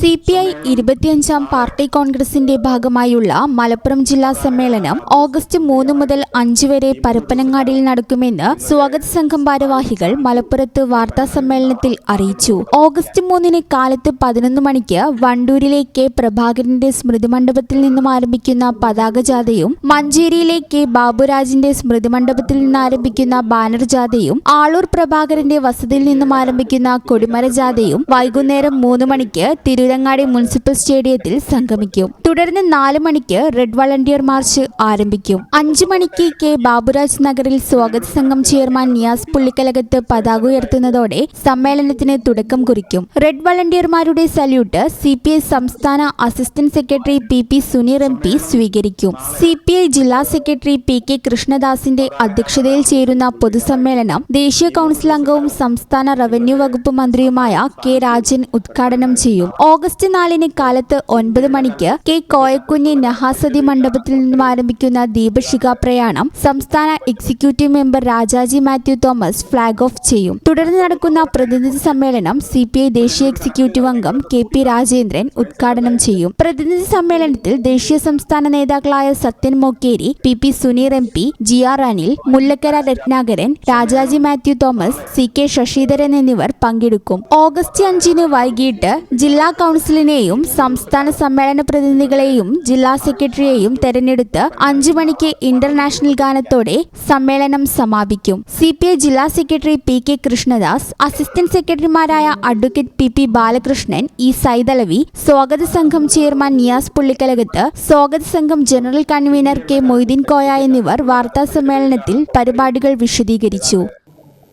C P I ഇരുപത്തിയഞ്ചാം party കോൺഗ്രസിന്റെ ഭാഗമായുള്ള മലപ്പുറം ജില്ലാ സമ്മേളനം ഓഗസ്റ്റ് മൂന്ന് മുതൽ അഞ്ച് വരെ പരപ്പനങ്ങാടിയിൽ നടക്കുമെന്ന് സ്വാഗത സംഘം ഭാരവാഹികൾ മലപ്പുറത്ത് വാർത്താ സമ്മേളനത്തിൽ അറിയിച്ചു. ഓഗസ്റ്റ് മൂന്നിന് കാലത്ത് പതിനൊന്ന് മണിക്ക് വണ്ടൂരിലെ കെ പ്രഭാകരന്റെ സ്മൃതി മണ്ഡപത്തിൽ നിന്നും ആരംഭിക്കുന്ന പതാക ജാഥയും മഞ്ചേരിയിലെ കെ ബാബുരാജിന്റെ സ്മൃതി മണ്ഡപത്തിൽ നിന്ന് ആരംഭിക്കുന്ന ബാനർ ജാഥയും ആളൂർ പ്രഭാകരന്റെ വസതിയിൽ നിന്നും ആരംഭിക്കുന്ന കൊടിമര ജാഥയും വൈകുന്നേരം മൂന്ന് മണിക്ക് തിരൂരങ്ങാടി മുനിസിപ്പൽ സ്റ്റേഡിയത്തിൽ സംഗമിക്കും. തുടർന്ന് നാല് മണിക്ക് റെഡ് വളണ്ടിയർ മാർച്ച് ആരംഭിക്കും. അഞ്ചു മണിക്ക് കെ ബാബുരാജ് നഗറിൽ സ്വാഗത സംഘം ചെയർമാൻ നിയാസ് പുള്ളിക്കലകത്ത് പതാക ഉയർത്തുന്നതോടെ സമ്മേളനത്തിന് തുടക്കം കുറിക്കും. റെഡ് വളണ്ടിയർമാരുടെ സല്യൂട്ട് സി പി ഐ സംസ്ഥാന assistant secretary P P Suneer M P സ്വീകരിക്കും. സി പി ഐ ജില്ലാ സെക്രട്ടറി പി കെ കൃഷ്ണദാസിന്റെ അധ്യക്ഷതയിൽ ചേരുന്ന പൊതുസമ്മേളനം ദേശീയ കൗൺസിൽ അംഗവും സംസ്ഥാന റവന്യൂ വകുപ്പ് മന്ത്രിയുമായ കെ രാജൻ ഉദ്ഘാടനം ചെയ്യും. ഓഗസ്റ്റ് നാലിന് കാലത്ത് ഒൻപത് മണിക്ക് കെ കോയക്കുഞ്ഞി നഹാസതി മണ്ഡപത്തിൽ നിന്നും ആരംഭിക്കുന്ന ദീപശിഖ പ്രയാണം സംസ്ഥാന executive member Rajaji Mathew Thomas flag off ചെയ്യും. തുടർന്ന് നടക്കുന്ന പ്രതിനിധി സമ്മേളനം സി പി ഐ ദേശീയ എക്സിക്യൂട്ടീവ് അംഗം കെ പി രാജേന്ദ്രൻ ഉദ്ഘാടനം ചെയ്യും. പ്രതിനിധി സമ്മേളനത്തിൽ ദേശീയ സംസ്ഥാന നേതാക്കളായ Sathyan Mokeri P P Suneer M P G R Anil Mullakkara Ratnakaran Rajaji Mathew Thomas C K Sasidharan എന്നിവർ പങ്കെടുക്കും. ഓഗസ്റ്റ് അഞ്ചിന് വൈകിട്ട് ജില്ലാ കൗൺസിലിനെയും സംസ്ഥാന സമ്മേളന പ്രതിനിധികളെയും ജില്ലാ സെക്രട്ടറിയെയും തെരഞ്ഞെടുത്ത് അഞ്ചു മണിക്ക് ഇന്റർനാഷണൽ ഗാനത്തോടെ സമ്മേളനം സമാപിക്കും. സി ജില്ലാ secretary P K Krishnadas assistant സെക്രട്ടറിമാരായ advocate P P Balakrishnan E Saithalavi സ്വാഗത സംഘം ചെയർമാൻ നിയാസ് പുള്ളിക്കലകത്ത് സ്വാഗത സംഘം general convener K Moideen Koya എന്നിവർ വാർത്താ സമ്മേളനത്തിൽ പരിപാടികൾ വിശദീകരിച്ചു.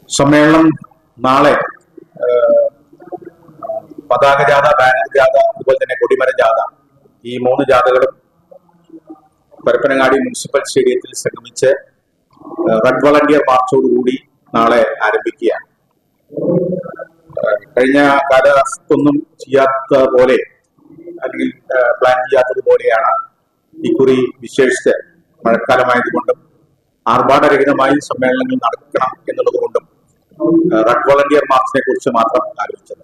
സമ്മേളനം നാളെ പതാക ജാഥ ബാനർ ജാഥ അതുപോലെ തന്നെ കൊടിമര ജാഥ. ഈ മൂന്ന് ജാഥകളും പരപ്പനങ്ങാടി മുനിസിപ്പൽ സ്റ്റേഡിയത്തിൽ സംഗമിച്ച് റെഡ് വളണ്ടിയർ മാർച്ചോടുകൂടി നാളെ ആരംഭിക്കുകയാണ്. കഴിഞ്ഞ കാലത്തൊന്നും ചെയ്യാത്ത പോലെ അല്ലെങ്കിൽ പ്ലാൻ ചെയ്യാത്തതുപോലെയാണ് ഇക്കുറി വിശേഷിച്ച് മഴക്കാലമായതുകൊണ്ടും ആർഭാടരഹിതമായി സമ്മേളനങ്ങൾ നടക്കണം എന്നുള്ളതുകൊണ്ടും റെഡ് വളണ്ടിയർ മാർച്ചിനെ കുറിച്ച് മാത്രം ആലോചിച്ചത്.